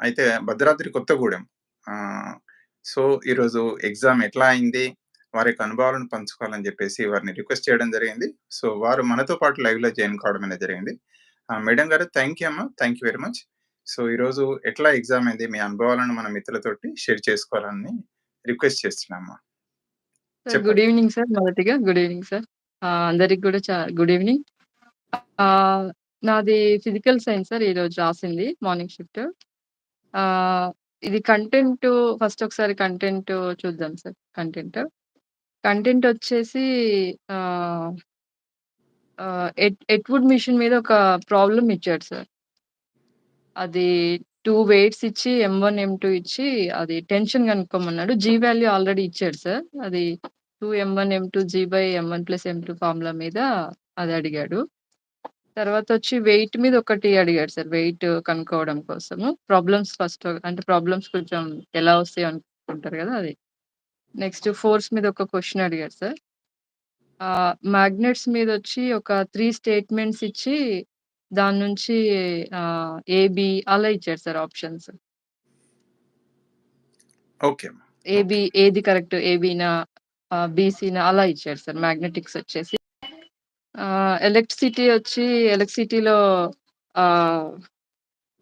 అయితే భద్రాద్రి కొత్తగూడెం. సో, ఈరోజు ఎగ్జామ్ ఎట్లా అయింది? వారి యొక్క అనుభవాలను పంచుకోవాలని జెప్పేసి వారిని రిక్వెస్ట్ చేయడం జరిగింది. సో, వారు మనతో పాటు లైవ్‌లో జాయిన్ కావడం అనేది జరిగింది. మేడం గారు థాంక్ యూ అమ్మ. Thank you very much. So, ఈరోజు ఎట్లా ఎగ్జామ్ అయింది? మీ అనుభవాలను మన మిత్రులతోటి షేర్ చేసుకోవాలని రిక్వెస్ట్ చేస్తున్నామ్మా. Good evening sir. మొదటిగా గుడ్ ఈవెనింగ్ సార్. అందరికి చా గుడ్ ఈవెనింగ్. నాది ఫిజికల్ సైన్స్ సార్ ఈరోజు రాసింది మార్నింగ్ షిఫ్ట్. ఆహ్, ఇది కంటెంట్ ఫస్ట్ ఒకసారి కంటెంట్ చూద్దాం సార్ కంటెంట్. కంటెంట్ వచ్చేసి ఆహ్ ఆహ్, ఎట్ ఎట్‌వుడ్ మిషన్ మీద ఒక ప్రాబ్లమ్ ఇచ్చాడు సార్. అది 2 వెయిట్స్ ఇచ్చి ఎం1, ఎం2 ఇచ్చి అది టెన్షన్ కనుక్కోమన్నాడు. జీ వాల్యూ ఆల్రెడీ ఇచ్చాడు సార్. అది 2 ఎం1, ఎం2 జీ బై ఎం1 ప్లస్ ఎం2 ఫార్ములా మీద అది అడిగాడు. తర్వాత వచ్చి వెయిట్ మీద ఒకటి అడిగాడు సార్. వెయిట్ కనుక్కోవడం కోసము. ప్రాబ్లమ్స్ ఫస్ట్ అంటే ప్రాబ్లమ్స్ కొంచెం ఎలా వస్తాయో అనుకుంటారు గదా! అది. నెక్స్ట్ ఫోర్స్ మీద ఒక క్వెషన్ అడిగాడు సార్. ఆహ్, మాగ్నెట్స్ మీదొచ్చి ఒక 3 స్టేట్మెంట్స్ ఇచ్చి దాని నుంచి ఆహ్, ఏ, బి అలా ఇచ్చాడు సార్ ఆప్షన్స్. ఓకే. ఏబీ ఏది కరెక్ట్ ఏబీనా? బీసీనా? అలా ఇచ్చాడు సార్ మాగ్నెటిక్స్ వచ్చేసి. ఆహ్, ఎలక్ట్రిసిటీ వచ్చి ఎలక్ట్రిసిటీలో ఆహ్,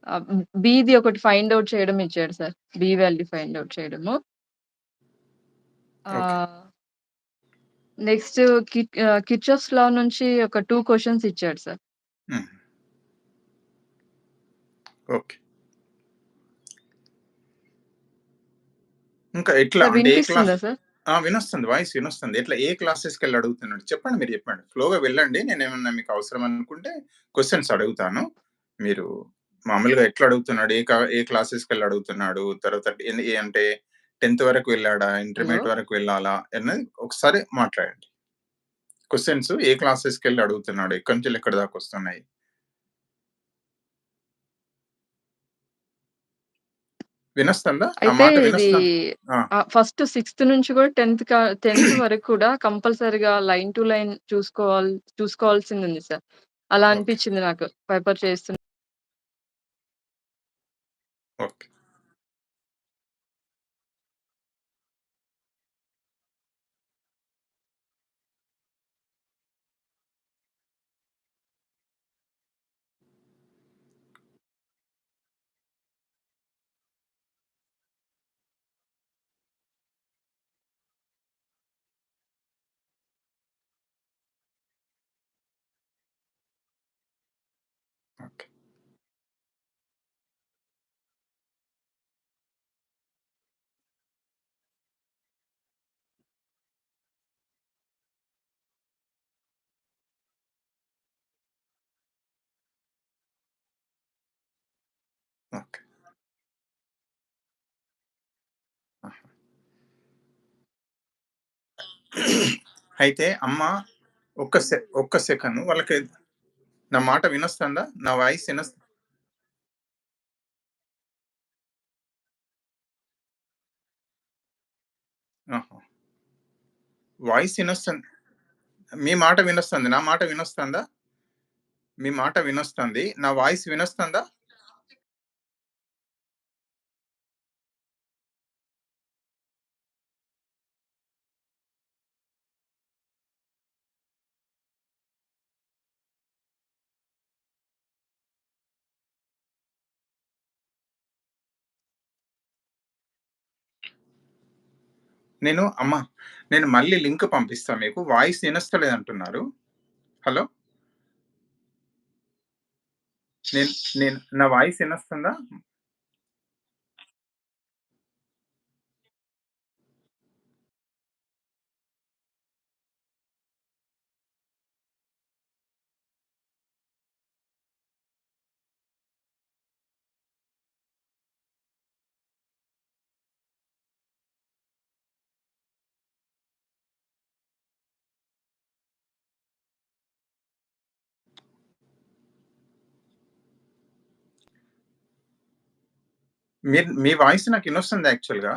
ఆహ్, బీది ఒకటి ఫైండ్ ఔట్ చేయడం ఇచ్చాడు sir. B value find out చేయడము. ఓకే. ఆహ్ నెక్స్ట్కి ఆహ్, కిర్చాఫ్స్ లా నుంచి ఒక 2 క్వెషన్స్ ఇచ్చాడు సార్. హ్మ్. ఓకే. ఇంకా ఎట్లా సార్ అంటే వినిపిస్తుందా సార్? ఆ! వినొస్తుంది. వాయిస్ వినొస్తుంది. ఎట్లా ఏ క్లాసెస్‌కెళ్ళి అడుగుతున్నాడు? చెప్పండి మీరు చెప్పండి. ఫ్లోగా వెళ్ళండి. నేనేమన్నా మీకు అవసరం అనుకుంటే క్వెషన్స్ అడుగుతాను. మీరు మామూలుగా ఎట్లా అడుగుతున్నాడు? ఏ ఏ క్లాసెస్‌కెళ్ళి అడుగుతున్నాడు? తర్వాత ఏ అంటే 10థ్ వరకు వెళ్ళాడా? ఇంటర్మీడియేట్ వరకు వెళ్ళాలా? అన్నది ఒకసారి మాట్లాడండి. క్వెషన్స్ ఏ క్లాసెస్‌కెళ్ళి అడుగుతున్నాడు? ఎక్కడి నుంచి ఎక్కడి దాకా వస్తున్నాయి? వినొస్తుందా? అయితే ఇది ఫస్ట్ సిక్స్త్ నుంచి కూడా 10థ్ కా 10థ్ వరకు కూడా కంపల్సరీగా లైన్ టు లైన్ చూసుకోవాలి చూసుకోవాల్సిందుంది సార్. అలా. అనిపించింది నాకు పేపర్ చేస్తున్న. ఓకే. ఓకే. ఆహా! అయితే అమ్మ ఒక్క సె ఒక్క సెకను వాళ్ళకి నా మాట వినొస్తుందా? నా వాయిస్ వినొస్ ఆహా! వాయిస్ వినొస్తుంది. మీ మాట వినొస్తుంది. నా మాట వినొస్తుందా? మీ మాట వినొస్తుంది. నా వాయిస్ వినొస్తుందా? నేను అమ్మ నేను మళ్ళీ లింక్ పంపిస్తాను మీకు. వాయిస్ వినొస్తలేదంటున్నారు. హలో! నేను నేను నా వాయిస్ వినస్తుందా మీరు మీ వాయిస్ నాకు వినొస్తుంది యాక్చువల్‌గా.